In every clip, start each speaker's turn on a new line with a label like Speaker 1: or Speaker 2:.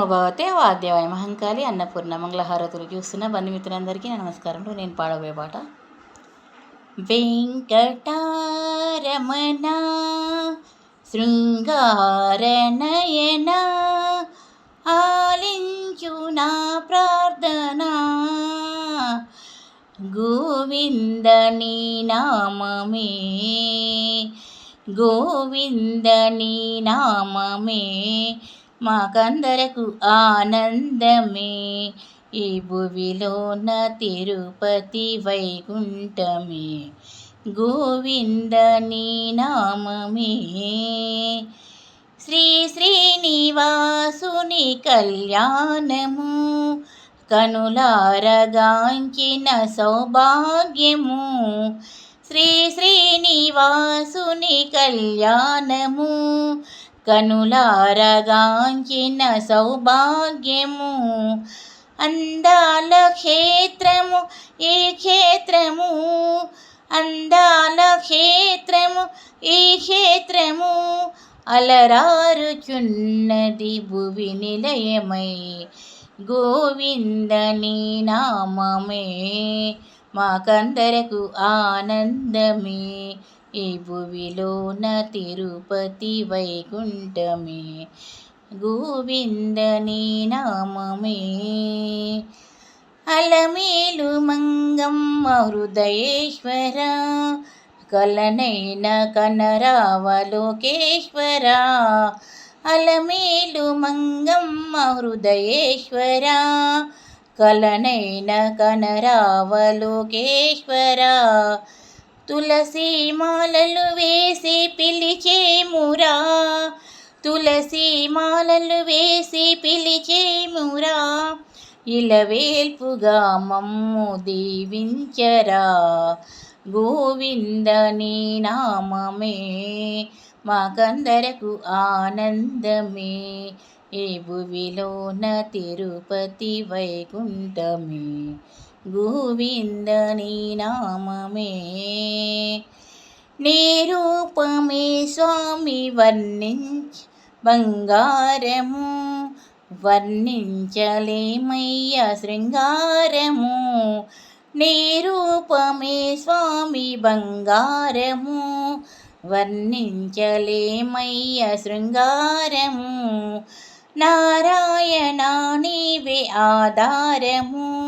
Speaker 1: భగవతే వాద్యవాయ మహంకాళి అన్నపూర్ణ మంగళహారతులు చూస్తున్న బంధుమిత్రులందరికీ నమస్కారం. నేను పాడబోయే పాట. వెంకటారమణ శృంగారనయన ఆలించు నా ప్రార్థన. గోవిందని నామమే. గోవిందని నామమే. మాకందరకు ఆనందమే. ఈ భువిలోన తిరుపతి వైకుంఠమే. గోవింద నీ నామమే. శ్రీ శ్రీనివాసుని కళ్యాణము కనులారగాంచిన సౌభాగ్యము. శ్రీ శ్రీనివాసుని కళ్యాణము కనులారగాంచిన సౌభాగ్యము అందాల క్షేత్రము ఈ క్షేత్రము అందాల క్షేత్రము ఈ క్షేత్రము అలరారుచున్నది భువి నిలయమై. గోవిందని నామమే మాకందరకు ఆనందమే. ఈ భువిలోన తిరుపతి వైకుంఠమే. గోవిందని నామమే. అలమేలు మంగమ్మ హృదయేశ్వర కలనైన కనరావలోకేశ్వర అలమేలు మంగమ్మ హృదయేశ్వర కలనైన కనరావలోకేశ్వర తులసి మాలలు వేసి పిలిచేమురా. తులసి మాలలు వేసి పిలిచేమురా. ఇలవేల్పుగా మమ్ము దీవించరా. గోవిందని నామమే మాకందరకు ఆనందమే. ఏ భువిలోన తిరుపతి వైకుంఠమే. గోవిందని నామమే. నీ రూపమే స్వామి వర్ణించ బంగారము వర్ణించలేమయ్య శృంగారము. నీ రూపమే స్వామి బంగారము వర్ణించలేమయ్య శృంగారము. నారాయణ నీవే ఆధారము.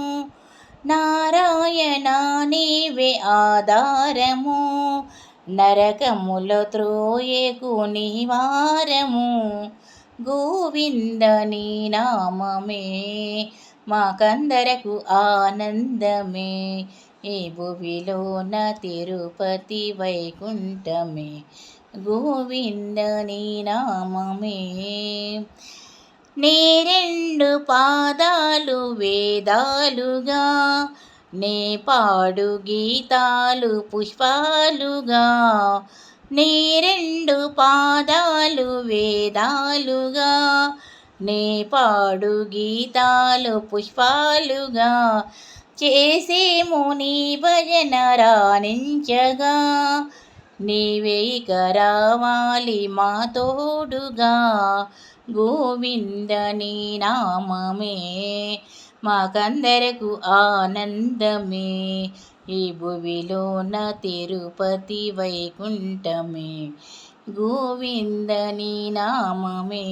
Speaker 1: నారాయణ నీవే ఆధారము నరకముల త్రోయకు నివారము. గోవింద నీ నామమే మాకందరకు ఆనందమే. ఈ భువిలోన తిరుపతి వైకుంఠమే గోవింద నీ నామమే. నీ రెండు పాదాలు వేదాలుగా నే పాడు గీతాలు పుష్పాలుగా. నీ రెండు పాదాలు వేదాలుగా నే పాడు గీతాలు పుష్పాలుగా. చేసేము నీ భజన రాణించగా నీవే కరావాలి మా తోడుగా. గోవింద నీ నామమే మాకందరకు ఆనందమే. ఈ భువిలోన తిరుపతి వైకుంఠమే గోవిందని నామమే.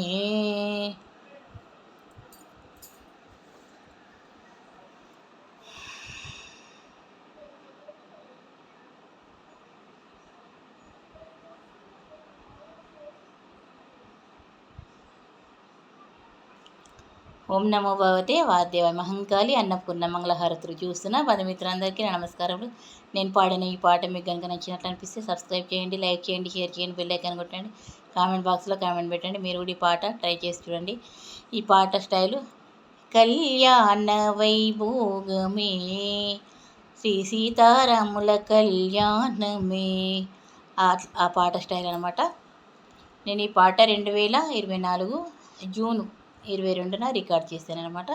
Speaker 1: ఓం నమో భగవతే వాద్యవ మహంకాళి అన్నపూర్ణ మంగళహారతులు చూస్తున్న బంధుమిత్రులందరికీ నమస్కారములు. నేను పాడిన ఈ పాట మీకు కనుక నచ్చినట్లు అనిపిస్తే సబ్స్క్రైబ్ చేయండి లైక్ చేయండి షేర్ చేయండి బెల్ ఐకాన్ కొట్టండి. కామెంట్ బాక్స్లో కామెంట్ పెట్టండి. మీరు కూడా ఈ పాట ట్రై చేసి చూడండి. ఈ పాట స్టైలు కళ్యాణ వైభోగమే శ్రీ సీతారాముల కళ్యాణమే. ఆ పాట స్టైల్ అనమాట నేను ఈ పాట రెండు వేల ఇరవై నాలుగు జూను ఇరవై రెండున రికార్డ్ చేశాను అనమాట